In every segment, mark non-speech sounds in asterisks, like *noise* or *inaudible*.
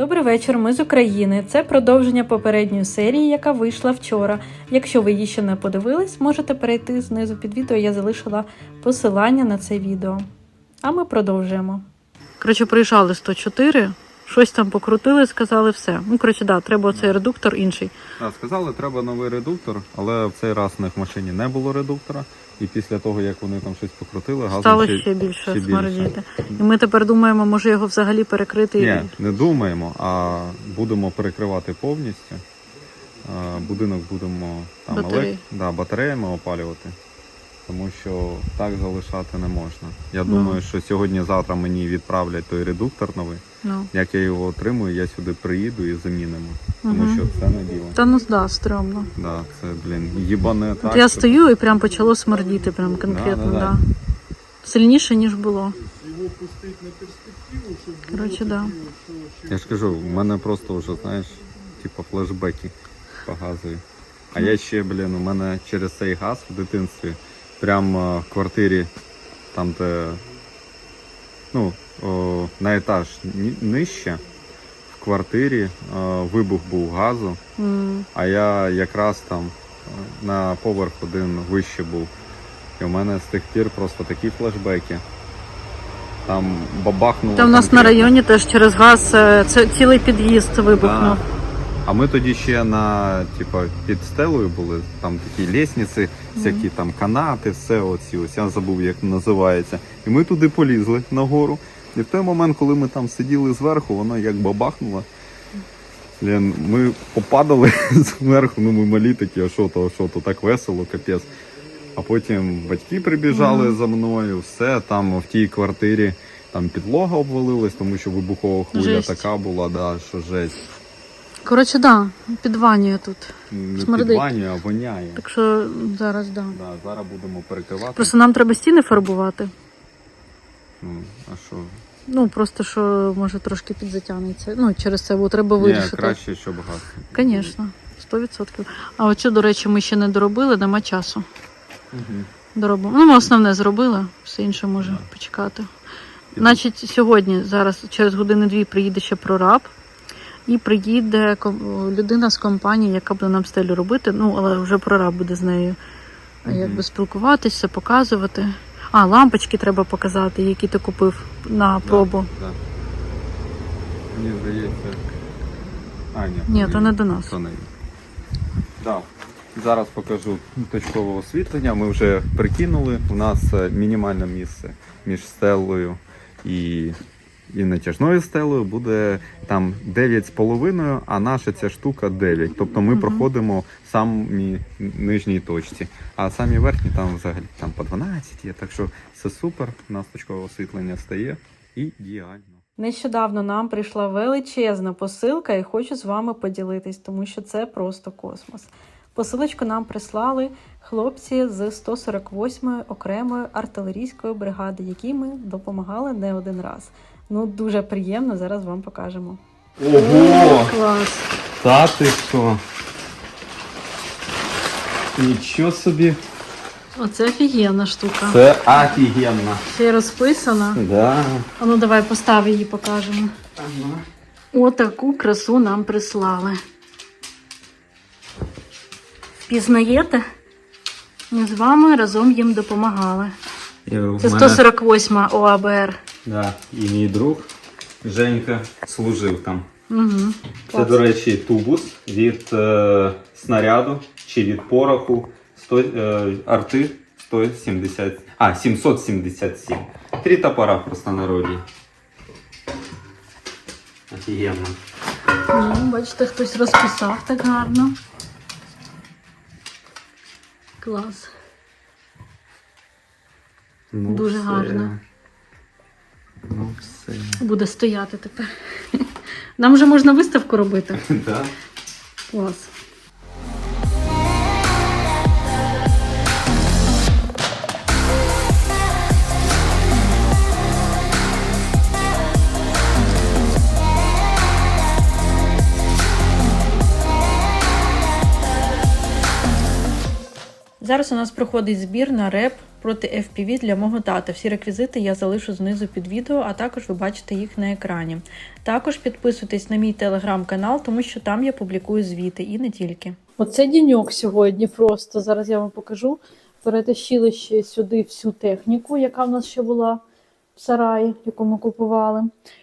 Добрий вечір, ми з України. Це продовження попередньої серії, яка вийшла вчора. Якщо ви її ще не подивились, можете перейти знизу під відео. Я залишила посилання на це відео. А ми продовжуємо. Коротше, приїжджали 104, щось там покрутили, сказали все. Ну, коротше, да, треба цей редуктор інший. Так, сказали, треба новий редуктор, але в цей раз у них в машині не було редуктора. І після того, як вони там щось покрутили, газом Стало ще більше ще більше. смердіти. І ми тепер думаємо, може його взагалі перекрити. Ні, не думаємо, а будемо перекривати повністю. Будинок будемо там Батареї. елект... да, батареями опалювати, тому що так залишати не можна. Я Ну. думаю, що сьогодні-завтра мені відправлять той редуктор новий. Ну. Як я його отримую, я сюди приїду і замінимо. Тому Мгм. що це не діло. Та ну да, стрьомно. Да, це, блін, їбане так. От я що- стою і прям почало смердіти, прям конкретно, Да, да, да, да. Сильніше, ніж було. Коротше, да. Я ж кажу, в мене просто вже, знаєш, типу флешбеки по газові. А я ще, блін, у мене через цей газ в дитинстві, прямо в квартирі, там, де ну, о, на етаж нижче, в квартирі о, вибух був газу, М. а я якраз там е, на поверх один вище був. І у мене з тих пір просто такі флешбеки. Там бабахнуло. Та в нас на районі теж через газ е, це цілий під'їзд вибухнув. Да. А ми тоді ще на типа під стелею були, там такі лісниці, всякі там канати, все оці, ось я забув, як називається. І ми туди полізли нагору. І в той момент, коли ми там сиділи зверху, воно як бабахнуло. Блін, ми попадали *laughs* зверху, ну ми малі такі, а що то, а що то, так весело, капець. А потім батьки прибіжали за мною, все там в тій квартирі. Там підлога обвалилась, тому що вибухова хвиля Жесть. така була, да, що жесть. Коротше, да, підванює тут. Не Смердить. підванює, а воняє. Так що зараз да. Да, зараз будемо перекривати. Просто нам треба стіни фарбувати. Ну, а що? Ну просто що може трошки підзатягнеться. Ну через це, бо треба Ні, вирішити. краще, щоб газ. Звісно, 100%. А от що, до речі, ми ще не доробили, нема часу. Угу. Доробимо. Ну, ми основне зробили, все інше може почекати. Значить, сьогодні, зараз через години-дві приїде ще прораб. І приїде людина з компанії, яка буде нам стелю робити. Ну, але вже прораб буде з нею Мгм. якби спілкуватися, показувати. А, лампочки треба показати, які ти купив на пробу. Да, да. Мені здається. А, ні. Ні, то не до нас. То не. Да. Зараз покажу точкове освітлення. Ми вже прикинули. У нас е, мінімальне місце між стелою і, і натяжною стелею буде там 9,5, а наша ця штука 9. Тобто ми проходимо в самій нижній точці. А самі верхні там взагалі там по 12 є. Так що все супер. У нас точкове освітлення стає ідеально. Нещодавно нам прийшла величезна посилка і хочу з вами поділитись, тому що це просто космос. Посилочку нам прислали хлопці з 148-ї окремої артилерійської бригади, якій ми допомагали не один раз. Ну дуже приємно, зараз вам покажемо. Ого! Клас! Та ти що? Нічого собі. Оце офігенна штука. Це офігенно. Ще й розписана. Да. А ну давай постав її, покажемо. Отаку красу нам прислали. Впізнаєте? Ми з вами разом їм допомагали. Це 148 ОАБР. Да. І мій друг Женька служив там. Угу. Це, до речі, тубус від е, снаряду чи від пороху 100, е, арти 170, а, 777. Три топора в простонароді. Офігенно. Ну, бачите, хтось розписав так гарно. Клас. Ну, Дуже все. гарно. Буде стояти тепер. Нам вже можна виставку робити. *laughs* Да. Клас. Зараз у нас проходить збір на реп проти FPV для мого тата. Всі реквізити я залишу знизу під відео, а також ви бачите їх на екрані. Також підписуйтесь на мій телеграм-канал, тому що там я публікую звіти і не тільки. Оце діньок сьогодні просто. Зараз я вам покажу. Перетащили ще сюди всю техніку, яка в нас ще була в сараї, яку ми купували.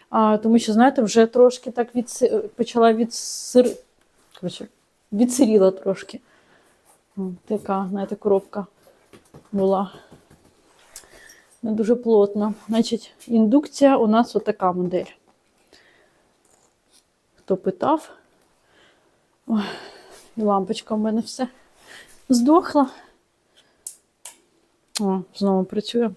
А, тому що, знаєте, вже трошки так відси... почала відсир... Коротше, відсиріла трошки. Така, знаєте, коробка була. Не дуже плотна. Значить, індукція у нас отака модель. Хто питав? Ой, лампочка в мене все здохла. О, знову працює.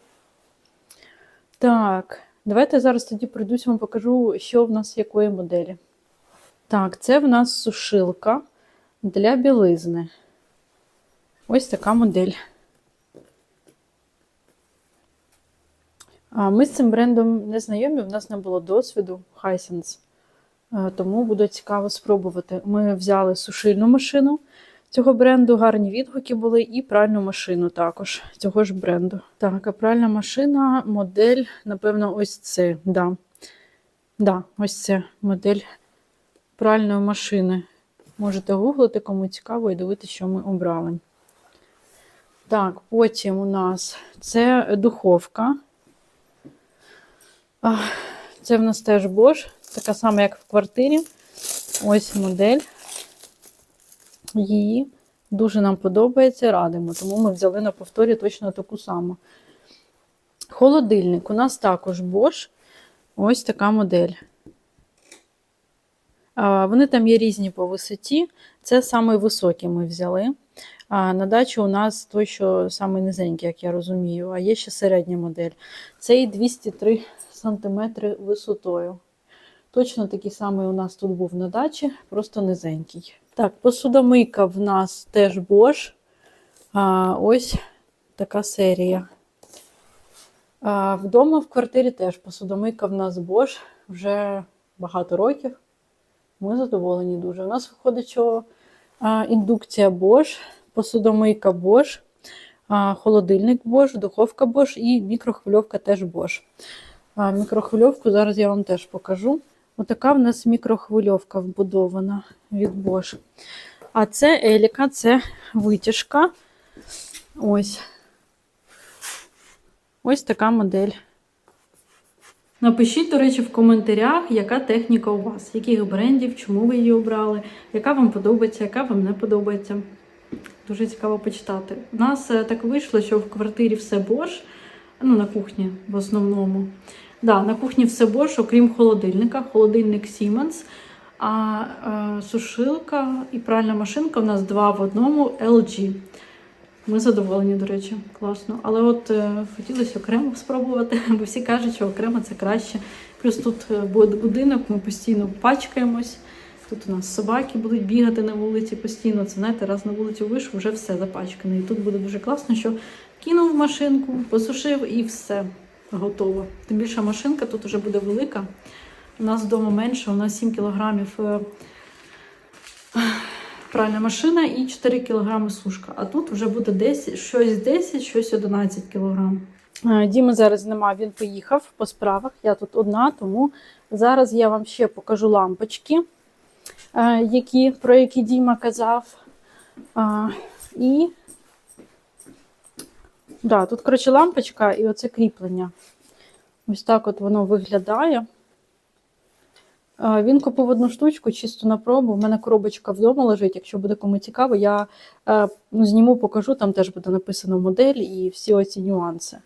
Так, давайте зараз тоді пройдусь вам покажу, що в нас якої моделі. Так, це в нас сушилка для білизни. Ось така модель. Ми з цим брендом не знайомі, в нас не було досвіду Hisense, Е, тому буде цікаво спробувати. Ми взяли сушильну машину цього бренду, гарні відгуки були, і пральну машину також цього ж бренду. Так, а пральна машина, модель, напевно, ось це. Да. Да, ось це модель пральної машини. Можете гуглити, кому цікаво, і дивитися, що ми обрали. Так, потім у нас це духовка. Це в нас теж Bosch, така сама, як в квартирі. Ось модель. Її дуже нам подобається, радимо, тому ми взяли на повторі точно таку саму. Холодильник у нас також Bosch. Ось така модель. Вони там є різні по висоті. Це самий високий ми взяли. А на дачу у нас той, що самий низенький, як я розумію, а є ще середня модель. Цей 203 см висотою. Точно такий самий у нас тут був на дачі, просто низенький. Так, посудомийка в нас теж Bosch. А, ось така серія. А, вдома в квартирі теж посудомийка в нас Bosch вже багато років. Ми задоволені дуже. У нас виходить, що а, індукція Bosch, посудомийка Bosch, а, холодильник Bosch, духовка Bosch і мікрохвильовка теж Bosch. Мікрохвильовку зараз я вам теж покажу. Отака в нас мікрохвильовка вбудована від Bosch. А це Еліка, це витяжка. Ось. Ось така модель. Напишіть, до речі, в коментарях, яка техніка у вас, яких брендів, чому ви її обрали, яка вам подобається, яка вам не подобається. Дуже цікаво почитати. У нас е, так вийшло, що в квартирі все Bosch, ну на кухні в основному. Да, на кухні все Bosch, окрім холодильника. Холодильник Siemens, а е, сушилка і пральна машинка у нас два в одному LG. Ми задоволені, до речі, класно. Але от е, хотілося окремо спробувати, *laughs* бо всі кажуть, що окремо це краще. Плюс тут е, будинок, ми постійно пачкаємось. Тут у нас собаки будуть бігати на вулиці постійно. Це знаєте, раз на вулицю вийшов, вже все запачкане. І тут буде дуже класно, що кинув в машинку, посушив і все готово. Тим більше машинка тут вже буде велика. У нас вдома менше, у нас 7 кілограмів е, пральна машина і 4 кілограми сушка. А тут вже буде 10, щось 10, щось 11 кілограм. Е, Діми зараз нема, він поїхав по справах. Я тут одна, тому зараз я вам ще покажу лампочки, е, які, про які Діма казав. І да, тут, коротше, лампочка і оце кріплення. Ось так от воно виглядає. Він купив одну штучку чисто на пробу. У мене коробочка вдома лежить. Якщо буде кому цікаво, я е, ну, зніму, покажу, там теж буде написано модель і всі оці нюанси.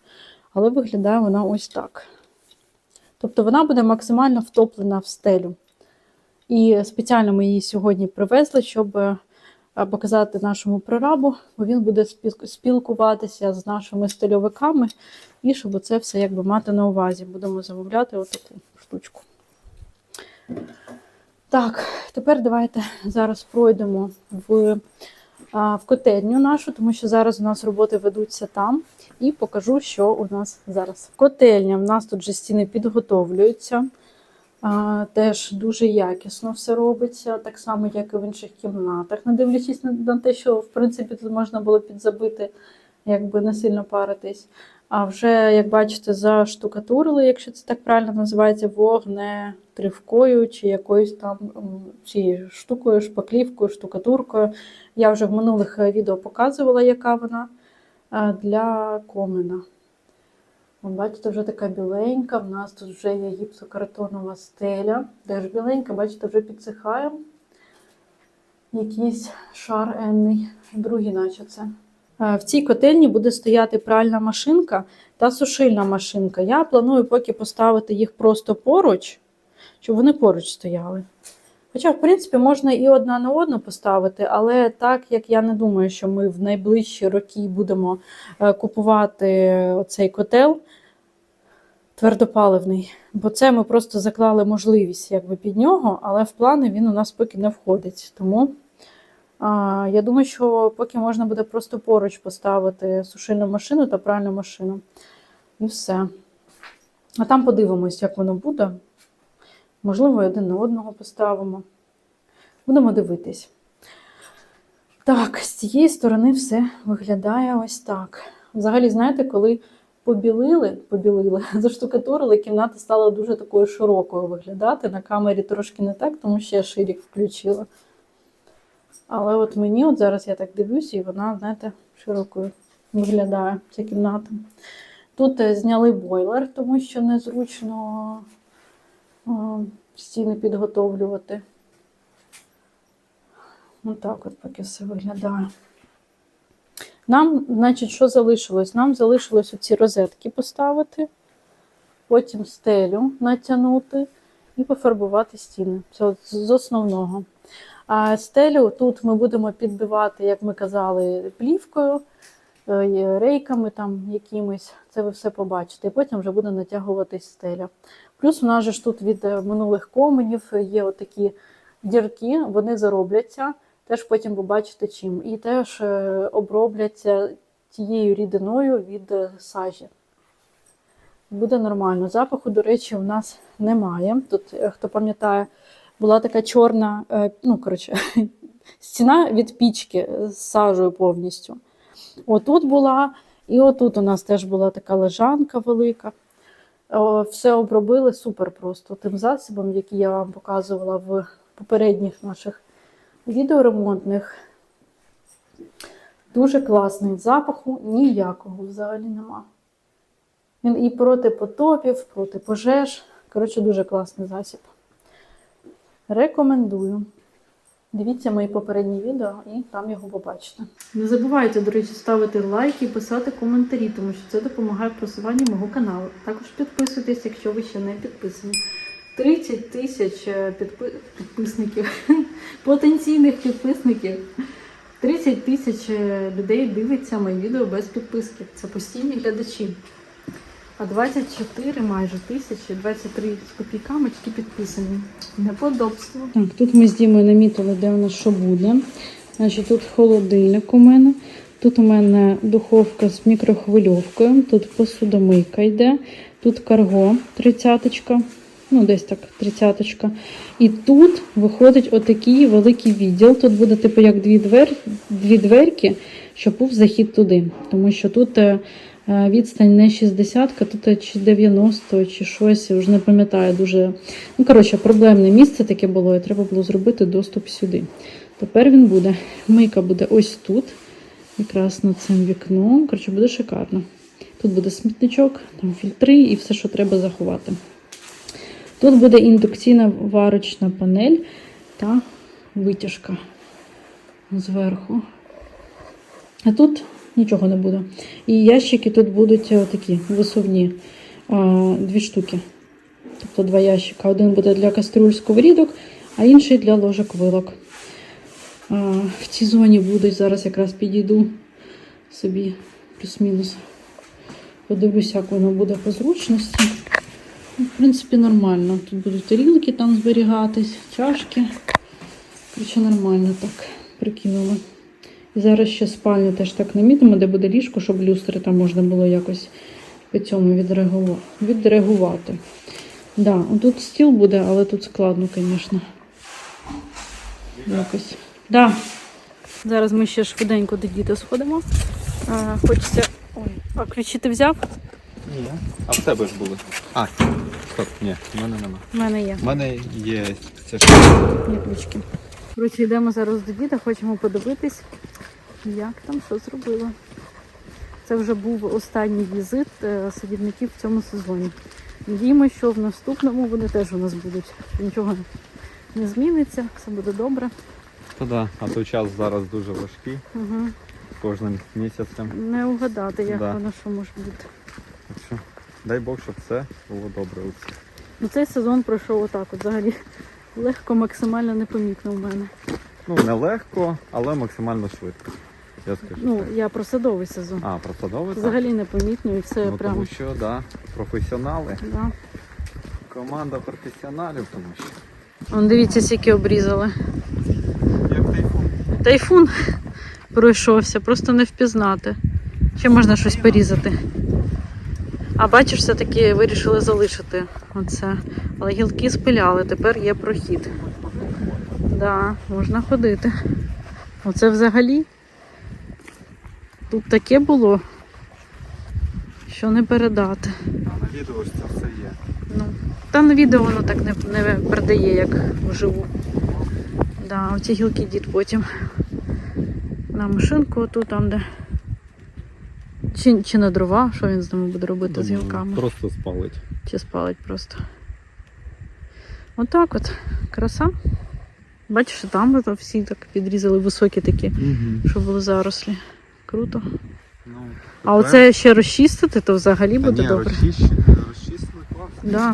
Але виглядає вона ось так. Тобто вона буде максимально втоплена в стелю. І спеціально ми її сьогодні привезли, щоб е, показати нашому прорабу, бо він буде спілкуватися з нашими стильовиками, і щоб це все якби мати на увазі. Будемо замовляти отаку штучку. Так, тепер давайте зараз пройдемо в, в котельню нашу, тому що зараз у нас роботи ведуться там. І покажу, що у нас зараз. Котельня. В нас тут вже стіни підготовлюються. Теж дуже якісно все робиться, так само, як і в інших кімнатах. Не дивлячись на, те, що в принципі тут можна було підзабити якби не сильно паритись. А вже, як бачите, заштукатурили, якщо це так правильно називається, вогнетривкою чи якоюсь там цією штукою, шпаклівкою, штукатуркою. Я вже в минулих е, відео показувала, яка вона е, для комина. Бачите, вже така біленька. В нас тут вже є гіпсокартонова стеля. Теж біленька, бачите, вже підсихає. Якийсь шар енний, другий, наче це. Е, В цій котельні буде стояти пральна машинка та сушильна машинка. Я планую поки поставити їх просто поруч, щоб вони поруч стояли. Хоча, в принципі, можна і одна на одну поставити, але так як я не думаю, що ми в найближчі роки будемо е, купувати цей котел твердопаливний, бо це ми просто заклали можливість якби, під нього, але в плани він у нас поки не входить. Тому а, я думаю, що поки можна буде просто поруч поставити сушильну машину та пральну машину. І все. А там подивимось, як воно буде. Можливо, один на одного поставимо. Будемо дивитись. Так, з цієї сторони все виглядає ось так. Взагалі, знаєте, коли побілили, побілили, *laughs* заштукатурили, кімната стала дуже такою широкою виглядати. На камері трошки не так, тому що я ширік включила. Але от мені, от зараз я так дивлюся, і вона, знаєте, широкою виглядає ця кімната. Тут е, зняли бойлер, тому що незручно стіни підготовлювати. Отак от поки все виглядає. Нам, значить, що залишилось? Нам залишилось оці розетки поставити, потім стелю натягнути і пофарбувати стіни. Це от з основного. А стелю тут ми будемо підбивати, як ми казали, плівкою, рейками там якимись. Це ви все побачите. І потім вже буде натягуватись стеля. Плюс у нас же ж тут від е, минулих коменів є отакі дірки, вони заробляться. Теж потім побачите чим. І теж е, обробляться тією рідиною від е, сажі. Буде нормально. Запаху, до речі, у нас немає. Тут, е, хто пам'ятає, була така чорна, е, ну, коротше, *laughs* стіна від пічки з сажею повністю. Отут була, і отут у нас теж була така лежанка велика. Все обробили супер просто тим засобом, який я вам показувала в попередніх наших відеоремонтних. Дуже класний запаху, ніякого взагалі нема. Він і проти потопів, проти пожеж. Коротше, дуже класний засіб. Рекомендую. Дивіться мої попередні відео і там його побачите. Не забувайте, до речі, ставити лайки і писати коментарі, тому що це допомагає в просуванні мого каналу. Також підписуйтесь, якщо ви ще не підписані. 30 тисяч е, підпи... підписників, *laughs* потенційних підписників. 30 тисяч е, людей дивиться мої відео без підписки. Це постійні глядачі. А 24 майже тисячі, 23 з копійками підписані. Неподобство. Так, тут ми з Дімою намітили, де у нас що буде. Значить, тут холодильник у мене. Тут у мене духовка з мікрохвильовкою, тут посудомийка йде, тут карго тридцяточка, ну десь так, тридцяточка. І тут виходить отакий великий відділ. Тут буде типу як дві, двер... дві дверки, щоб був захід туди. Тому що тут е, відстань не 60, тут е, чи 90, чи щось, я вже не пам'ятаю дуже. Ну, коротше, проблемне місце таке було, і треба було зробити доступ сюди. Тепер він буде. Мийка буде ось тут, якраз над цим вікном. Коротше, буде шикарно. Тут буде смітничок, там фільтри і все, що треба заховати. Тут буде індукційна варочна панель та витяжка зверху. А тут нічого не буде. І ящики тут будуть е, такі висувні дві штуки. Тобто два ящика. Один буде для кастрюль сковорідок, а інший для ложок вилок. В цій зоні будуть, зараз якраз підійду собі плюс-мінус. Подивлюся, як воно буде по зручності. Ну, В принципі, нормально. Тут будуть тарілки там зберігатись, чашки. Коротше, нормально так прикинули. Зараз ще спальню теж так намітимо, де буде ліжко, щоб люстри там можна було якось по цьому відреагувати. Да, тут стіл буде, але тут складно, звісно. Якось. Да. Зараз ми ще швиденько до діда сходимо. А, хочеться. Ой, а ключі ти взяв? Ні. А в тебе ж були. А, стоп, ні, в мене нема. У мене є. В мене є ця Є ключки. Коротше, йдемо зараз до діда, хочемо подивитись, як там що зробила. Це вже був останній візит е, садівників в цьому сезоні. Надіємося, що в наступному вони теж у нас будуть. Нічого не зміниться, все буде добре. Та да, а то час зараз дуже важкий Угу. кожним місяцем. Не угадати, як Да. воно що може бути. Що дай Бог, щоб все було добре. Ну, цей сезон пройшов отак, от взагалі легко, максимально непомітно у мене. Ну, не легко, але максимально швидко. Я скажу. Ну, так. я про садовий сезон. А, про садовий так? Взагалі непомітно і все ну, прям. тому що, да, професіонали, Да. команда професіоналів, тому що. Вон дивіться, скільки обрізали. Як тайфун. Тайфун пройшовся, просто не впізнати. Ще можна щось порізати. А бачиш, все-таки вирішили залишити оце. Але гілки спиляли, тепер є прохід. Да, можна ходити. Оце взагалі. Тут таке було, що не передати. А на відео ж це все є. Ну, та на відео воно так не, не передає, як вживу. Да, оці гілки дід потім на машинку оту там, де. Чи, чи на дрова, що він з ними буде робити з гілками? Просто спалить. Чи спалить просто. Отак от. Краса. Бачиш, там всі так підрізали високі такі, Угу. що були зарослі. Круто. Ну, А оце ще розчистити, то взагалі Та буде ні, добре. розчистили класно. Да.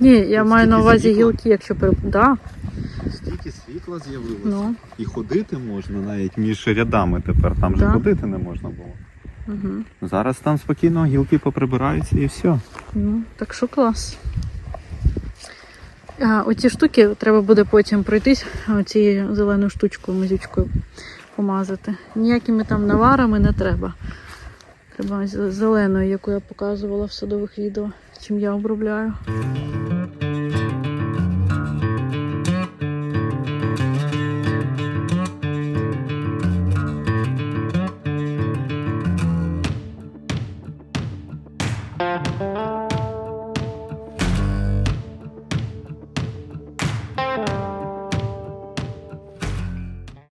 Ні, я Тут маю на увазі світла. гілки, якщо при... Да, Стільки світла з'явилося. ну. І ходити можна навіть між рядами тепер. Там же Да. ходити не можна було. Угу. Зараз там спокійно гілки поприбираються і все. Ну, так що клас. А, оці штуки треба буде потім пройтись, оцією зеленою штучкою, мазючкою помазати. Ніякими там наварами не треба. Треба зеленою, яку я показувала в садових відео, чим я обробляю.